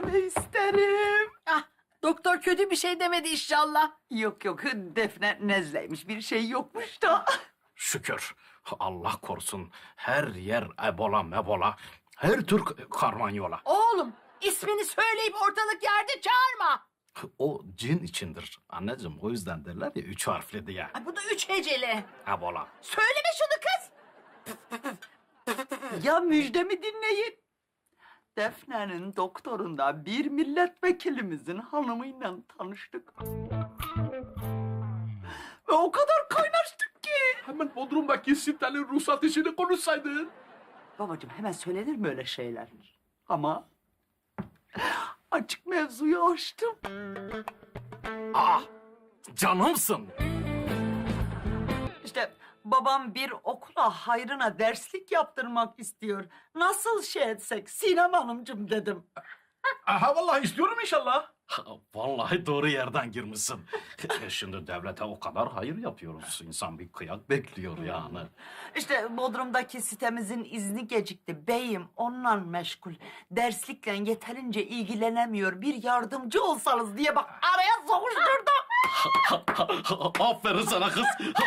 müjdemi isterim. Ah, doktor kötü bir şey demedi inşallah. Yok yok Defne nezleymiş bir şey yokmuş da. Şükür. Allah korusun. Her yer ebola mebola. Her Türk karmanyola. Oğlum ismini söyleyip ortalık yerde çağırma. O cin içindir. Anneciğim o yüzden derler ya üç harfli diye. Ay, bu da üç heceli. Ebola. Söyleme şunu kız. Ya müjdemi dinleyin. Defne'nin doktorunda bir milletvekilimizin hanımıyla tanıştık. Ve o kadar kaynaştık ki. Hemen Bodrum'daki sitenin ruhsat işini konuşsaydın. Babacığım hemen söylenir mi öyle şeyler? Ama açık mevzuyu açtım. Ah! Canımsın. Babam bir okula hayrına derslik yaptırmak istiyor. Nasıl şey etsek Sinem Hanımcığım dedim. Aha vallahi istiyorum inşallah. Ha, Vallahi doğru yerden girmişsin. E, Şimdi devlete o kadar hayır yapıyoruz. İnsan bir kıyak bekliyor yani. İşte Bodrum'daki sitemizin izni gecikti. Beyim onunla meşgul. Derslikle yeterince ilgilenemiyor. Bir yardımcı olsanız diye bak araya sokuşturdum. Aferin sana kız.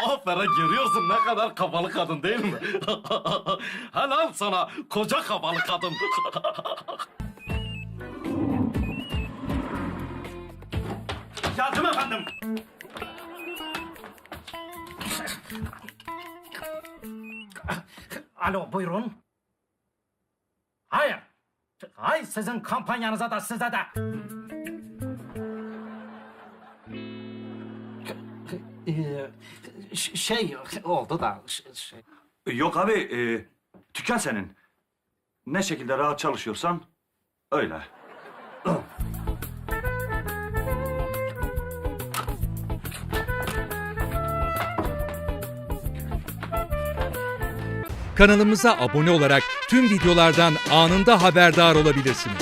Aferin görüyorsun ne kadar kafalı kadın değil mi? Helal sana koca kafalı kadın. Yardım efendim. Alo buyurun. Hayır. Hay sizin kampanyanıza da size de. Ee, ş- şey oldu da ş- şey. Yok abi, e, dükkan senin. Ne şekilde rahat çalışıyorsan öyle. Kanalımıza abone olarak tüm videolardan anında haberdar olabilirsiniz.